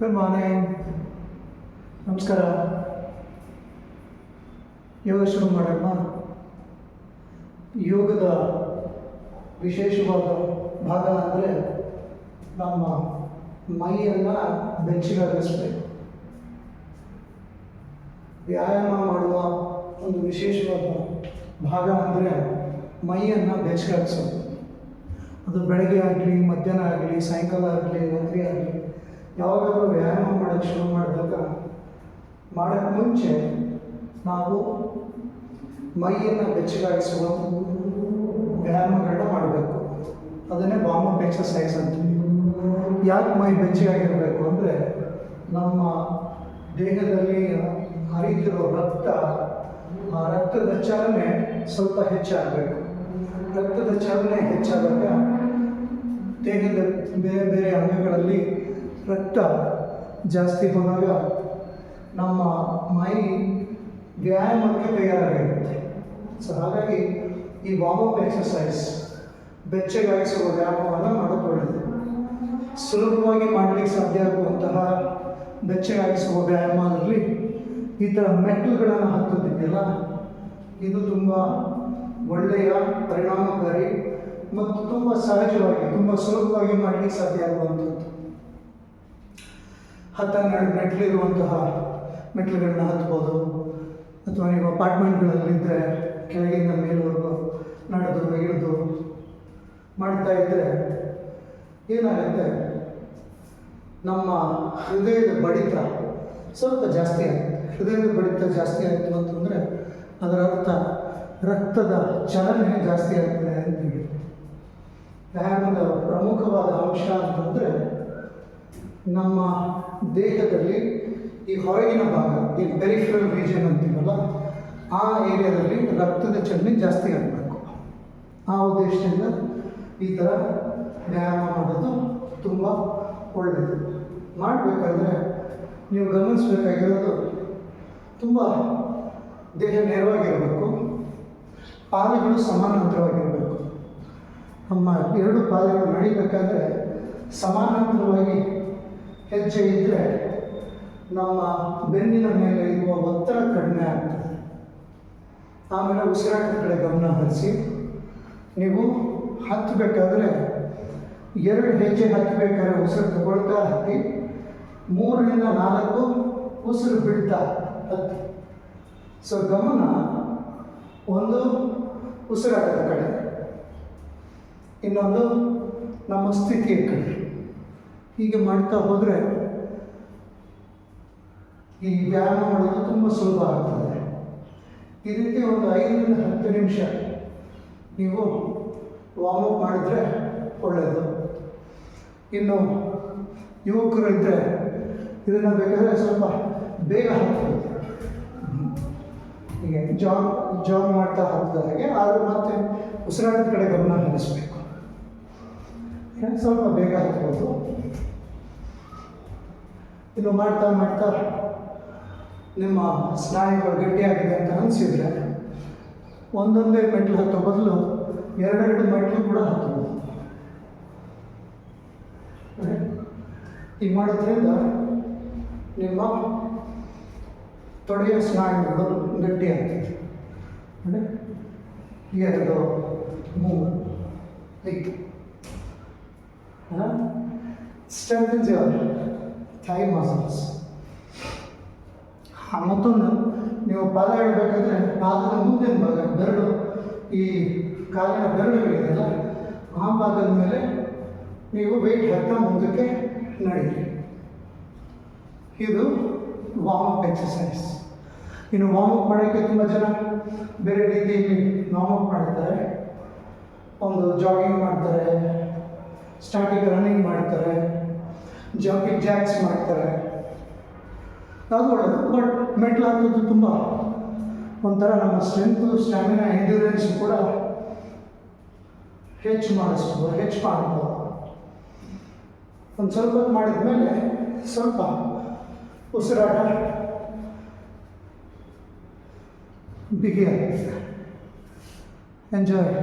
Good morning ನಮಸ್ಕಾರ. ಯೋಗ ಶುರು ಮಾಡೋಣ ಯೋಗದ ವಿಶೇಷವಾದ ಭಾಗ ಅಂದರೆ ನಮ್ಮ ಮೈಯನ್ನು ಬೆಚ್ಚಗಾಗಿಸ್ಬೇಕು ವ್ಯಾಯಾಮ ಮಾಡುವ ಒಂದು ವಿಶೇಷವಾದ ಭಾಗ ಅಂದರೆ ಮೈಯನ್ನು ಬೆಚ್ಚಗಾಗಿಸೋದು ಅದು ಬೆಳಗ್ಗೆ ಆಗಲಿ, ಮಧ್ಯಾಹ್ನ ಆಗಲಿ, ಸಾಯಂಕಾಲ ಆಗಲಿ, ರಾತ್ರಿ ಆಗಲಿ ಯಾವಾಗಾದರೂ ವ್ಯಾಯಾಮ ಮಾಡೋಕ್ಕೆ ಶುರು ಮಾಡಿದಾಗ ಮಾಡೋಕ್ಕೆ ಮುಂಚೆ ನಾವು ಮೈಯನ್ನು ಬೆಚ್ಚಗಾಗಿಸುವ ವ್ಯಾಯಾಮಗಳನ್ನ ಮಾಡಬೇಕು. ಅದನ್ನೇ ವಾರ್ಮ್ ಅಪ್ ಎಕ್ಸಸೈಸ್ ಅಂತೀವಿ ಯಾಕೆ ಮೈ ಬೆಚ್ಚಗಾಗಿರಬೇಕು ಅಂದರೆ ನಮ್ಮ ದೇಹದಲ್ಲಿ ಹರಿತಿರೋ ರಕ್ತ, ಆ ರಕ್ತದ ಚಲನೆ ಸ್ವಲ್ಪ ಹೆಚ್ಚಾಗಬೇಕು. ರಕ್ತದ ಚಲನೆ ಹೆಚ್ಚಾದಾಗ ದೇಹದ ಬೇರೆ ಬೇರೆ ಅಂಗಗಳಲ್ಲಿ ರಕ್ತ ಜಾಸ್ತಿ ಹೋದಾಗ ನಮ್ಮ ಮೈ ವ್ಯಾಯಾಮಕ್ಕೆ ತಯಾರಾಗಿರುತ್ತೆ ಸೊ ಹಾಗಾಗಿ ಈ ವಾರ್ಮ್ ಅಪ್ ಎಕ್ಸಸೈಸ್ ಬೆಚ್ಚಗಾಯಿಸುವ ವ್ಯಾಯಾಮವನ್ನು ಮಾಡಿಕೊಳ್ಳಿ ಸುಲಭವಾಗಿ ಮಾಡಲಿಕ್ಕೆ ಸಾಧ್ಯ ಆಗುವಂತಹ ಬೆಚ್ಚಗಾಯಿಸುವ ವ್ಯಾಯಾಮದಲ್ಲಿ ಈ ಥರ ಮೆಟ್ಟಲುಗಳನ್ನು ಹಾಕೋದಿದೆಯಲ್ಲ ಇದು ತುಂಬ ಒಳ್ಳೆಯ ಪರಿಣಾಮಕಾರಿ ಮತ್ತು ತುಂಬ ಸಹಜವಾಗಿ, ತುಂಬ ಸುಲಭವಾಗಿ ಮಾಡಲಿಕ್ಕೆ ಸಾಧ್ಯ ಆಗುವಂಥದ್ದು. ಹತ್ತೆರಡು ಮೆಟ್ಲಿರುವಂತಹ ಮೆಟ್ಲುಗಳನ್ನ ಹತ್ಬೋದು. ಅಥವಾ ನೀವು ಅಪಾರ್ಟ್ಮೆಂಟ್ಗಳಲ್ಲಿದ್ದರೆ ಕೆಳಗಿಂದ ಮೇಲ್ವರೆಗೂ ನಡೆದು, ಇಳಿದು ಮಾಡ್ತಾ ಇದ್ದರೆ ಏನಾಗುತ್ತೆ? ನಮ್ಮ ಹೃದಯದ ಬಡಿತ ಸ್ವಲ್ಪ ಜಾಸ್ತಿ ಆಗುತ್ತೆ. ಹೃದಯದ ಬಡಿತ ಜಾಸ್ತಿ ಆಯಿತು ಅಂತಂದರೆ ಅದರ ಅರ್ಥ ರಕ್ತದ ಚಲನೆ ಜಾಸ್ತಿ ಆಗ್ತದೆ ಹೇಳಿ ವ್ಯಾಯಾಮದ ಪ್ರಮುಖವಾದ ಅಂಶ ಅಂತಂದರೆ ನಮ್ಮ ದೇಹದಲ್ಲಿ ಈ ಹೊರಗಿನ ಭಾಗ, ಈ ಪೆರಿಫರಲ್ ರೀಜನ್ ಅಂತೀವಲ್ಲ, ಆ ಏರಿಯಾದಲ್ಲಿ ರಕ್ತದ ಚಲನೆ ಜಾಸ್ತಿ ಆಗಬೇಕು. ಆ ಉದ್ದೇಶದಿಂದ ಈ ಥರ ವ್ಯಾಯಾಮ ಮಾಡೋದು ತುಂಬ ಒಳ್ಳೆಯದು ಮಾಡಬೇಕಾದ್ರೆ ನೀವು ಗಮನಿಸಬೇಕಾಗಿರೋದು ತುಂಬ ದೇಹ ನೇರವಾಗಿರಬೇಕು, ಪಾದಗಳು ಸಮಾನಾಂತರವಾಗಿರಬೇಕು. ನಮ್ಮ ಎರಡು ಪಾದಗಳು ನಡಿಬೇಕಾದ್ರೆ ಸಮಾನಾಂತರವಾಗಿ ಹೆಜ್ಜೆ ಇದ್ದರೆ ನಮ್ಮ ಬೆನ್ನಿನ ಮೇಲೆ ಇರುವ ಒತ್ತಡ ಕಡಿಮೆ ಆಗ್ತದೆ. ಆಮೇಲೆ ಉಸಿರಾಟದ ಕಡೆ ಗಮನ ಹರಿಸಿ, ನೀವು ಹತ್ತಬೇಕಾದ್ರೆ ಎರಡು ಹೆಜ್ಜೆ ಹತ್ತಬೇಕಾದ್ರೆ ಉಸಿರು ತಗೊಳ್ತಾ ಹತ್ತಿ, ಮೂರರಿಂದ ನಾಲ್ಕು ಉಸಿರು ಬಿಡ್ತಾ ಹತ್ತಿ. ಸೊ ಗಮನ ಒಂದು ಉಸಿರಾಟದ ಕಡೆ, ಇನ್ನೊಂದು ನಮ್ಮ ಸ್ಥಿತಿಯ ಕಡೆ. ಹೀಗೆ ಮಾಡ್ತಾ ಹೋದರೆ ಈ ವ್ಯಾಯಾಮ ಮಾಡೋದು ತುಂಬ ಸುಲಭ ಆಗ್ತದೆ. ರೀತಿ ಒಂದು ಐದರಿಂದ ಹತ್ತು ನಿಮಿಷ ನೀವು ವಾರ್ಮ್ ಅಪ್ ಮಾಡಿದರೆ ಒಳ್ಳೆಯದು ಇನ್ನು ಯುವಕರು ಇದ್ದರೆ ಇದನ್ನು ಬೇಕಾದರೆ ಸ್ವಲ್ಪ ಬೇಗ ಹಾಕ್ಬೋದು. ಹೀಗೆ ಜಾಬ್ ಜಾಬ್ ಮಾಡ್ತಾ ಹಾಗೆ, ಆದರೂ ಮತ್ತೆ ಉಸಿರಾಟದ ಕಡೆ ಗಮನ ಹರಿಸಬೇಕು. ಸ್ವಲ್ಪ ಬೇಗ ಹತ್ಬೋದು. ಇನ್ನು ಮಾಡ್ತಾ ಮಾಡ್ತಾ ನಿಮ್ಮ ಸ್ನಾಯುಗಳು ಗಟ್ಟಿಯಾಗಿದೆ ಅಂತ ಅನಿಸಿದರೆ ಒಂದೊಂದೇ ಮೆಟ್ಲು ಹತ್ತೋ ಬದಲು ಎರಡೆರಡು ಮೆಟ್ಲು ಕೂಡ ಹತ್ಬೋದು ಈಗ ಮಾಡೋದ್ರಿಂದ ನಿಮ್ಮ ತೊಡೆಯ ಸ್ನಾಯುಗಳು ಗಟ್ಟಿಯಾಗ್ತದೆ. ಎರಡು ಮೂರು ಐದು. ಸ್ಟ್ರೆಂಥನ್ಸ್ ಯುವರ್ ಥೈ ಮಸಲ್ಸ್ ಮತ್ತೊಂದು, ನೀವು ಪಾದ ಇಡಬೇಕಾದ್ರೆ ಪಾದದ ಮುಂದಿನ ಭಾಗ, ಬೆರಳು. ಈ ಕಾಲಿನ ಬೆರಳುಗಳಿದೆಯಲ್ಲ, ಆ ಭಾಗದ ಮೇಲೆ ನೀವು ವೆಯ್ಟ್ ಹಾಕ್ತಾ ಮುಂದಕ್ಕೆ ನಡೀರಿ ಇದು ವಾರ್ಮ್ ಅಪ್ ಎಕ್ಸಸೈಸ್ ಇನ್ನು ಅಪ್ ಮಾಡೋಕ್ಕೆ ತುಂಬ ಜನ ಬೇರೆ ರೀತಿಯಲ್ಲಿ ಅಪ್ ಮಾಡ್ತಾರೆ. ಒಂದು ಜಾಗಿಂಗ್ ಮಾಡ್ತಾರೆ. ಸ್ಟಾರ್ಟಿಂಗ್ ರನ್ನಿಂಗ್ ಮಾಡ್ತಾರೆ ಜಾಕಿಂಗ್ ಜಾಕ್ಸ್ ಮಾಡ್ತಾರೆ. ಅದು ಒಳ್ಳೆಯದು ಬಟ್ ಮೆಟ್ಲು ಹಾಕೋದು ತುಂಬ ಒಂಥರ ನಮ್ಮ ಸ್ಟ್ರೆಂತು ಸ್ಟ್ಯಾಮಿನಾ ಎಂಡ್ಯೂರೆನ್ಸ್ ಕೂಡ ಹೆಚ್ಚು ಮಾಡಿಸ್ಬೋದು, ಹೆಚ್ಚು ಮಾಡ್ಬೋದು. ಒಂದು ಸ್ವಲ್ಪ ಹೊತ್ತು ಮಾಡಿದ ಮೇಲೆ ಸ್ವಲ್ಪ ಉಸಿರಾಟ ಬಿಗಿಯಾಗುತ್ತೆ ಎಂಜಾಯ್